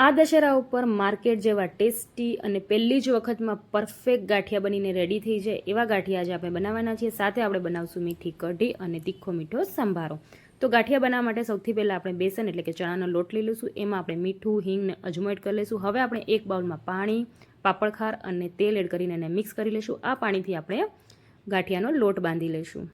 આ દશેરા ઉપર માર્કેટ જેવા ટેસ્ટી અને પહેલી જ વખતમાં પરફેક્ટ ગાંઠિયા બનીને રેડી થઈ જાય એવા ગાંઠિયા આજે આપણે બનાવવાના છીએ. સાથે આપણે બનાવશું મીઠી કઢી અને તીખો મીઠો સંભારો. તો ગાંઠિયા બનાવવા માટે સૌથી પહેલાં આપણે બેસન એટલે કે ચણાનો લોટ લઈ લઈશું. એમાં આપણે મીઠું હિંગને અજમો કરી લઈશું. હવે આપણે એક બાઉલમાં પાણી, પાપડખાર અને તેલ એડ કરીને એને મિક્સ કરી લઈશું. આ પાણીથી આપણે ગાંઠિયાનો લોટ બાંધી લઈશું.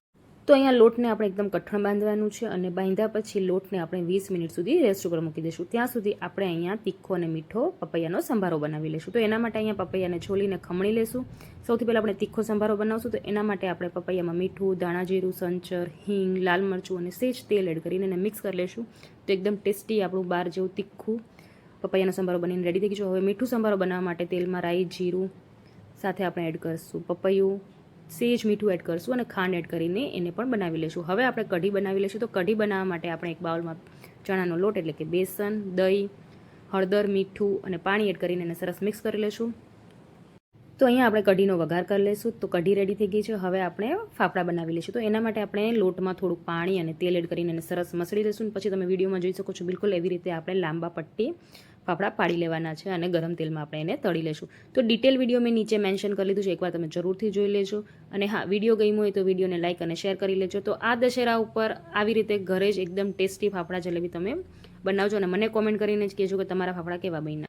તો અહીંયા લોટને આપણે એકદમ કઠણ બાંધવાનું છે અને બાંધ્યા પછી લોટને આપણે વીસ મિનિટ સુધી રેસ્ટ ઉપર મૂકી દઈશું. ત્યાં સુધી આપણે અહીંયા તીખો અને મીઠો પપૈયાનો સંભારો બનાવી લઈશું. તો એના માટે અહીંયા પપૈયાને છોલીને ખમણી લઈશું. સૌથી પહેલાં આપણે તીખો સંભારો બનાવશું. તો એના માટે આપણે પપૈયામાં મીઠું, ધાણા જીરું, સંચર, હિંગ, લાલ મરચું અને સેજ તેલ એડ કરીને એને મિક્સ કરી લઈશું. તો એકદમ ટેસ્ટી આપણું બહાર જેવું તીખું પપૈયાનો સંભારો બનીને રેડી થઈ ગયું હવે મીઠું સંભારો બનાવવા માટે તેલમાં રાઈ, જીરું સાથે આપણે એડ કરીશું પપૈયું સેજ મીઠું એડ કરશું અને ખાંડ એડ કરીને એને પણ બનાવી લઈશું હવે આપણે કઢી બનાવી લઈશું તો કઢી બનાવવા માટે આપણે એક બાઉલમાં ચણાનો લોટ એટલે કે બેસન, દહીં, હળદર, મીઠું અને પાણી એડ કરીને એને સરસ મિક્સ કરી લઈશું તો અહીંયા આપણે કઢીનો વઘાર કરી લઈશું. તો કઢી રેડી થઈ ગઈ છે. હવે આપણે ફાફડા બનાવી લઈશું. તો એના માટે આપણે લોટમાં થોડુંક પાણી અને તેલ એડ કરીને એને સરસ મસળી લઈશું પછી તમે વિડીયોમાં જોઈ શકો છો બિલકુલ એવી રીતે આપણે લાંબા પટ્ટી ફાફડા પાડી લેવાના છે અને ગરમ તેલમાં આપણે એને તળી લઈશું. તો ડિટેલ વીડિયો મેં નીચે મેન્શન કરી લીધું છે. એકવાર તમે જરૂરથી જોઈ લેજો. અને હા વીડિયો ગમ્યો હોય તો વિડીયોને લાઇક અને શેર કરી લેજો. તો આ દશેરા ઉપર આવી રીતે ઘરે જ એકદમ ટેસ્ટી ફાફડા જલેબી તમે બનાવજો અને મને કોમેન્ટ કરીને જ કહેજો કે તમારા ફાફડા કેવા બન્યા.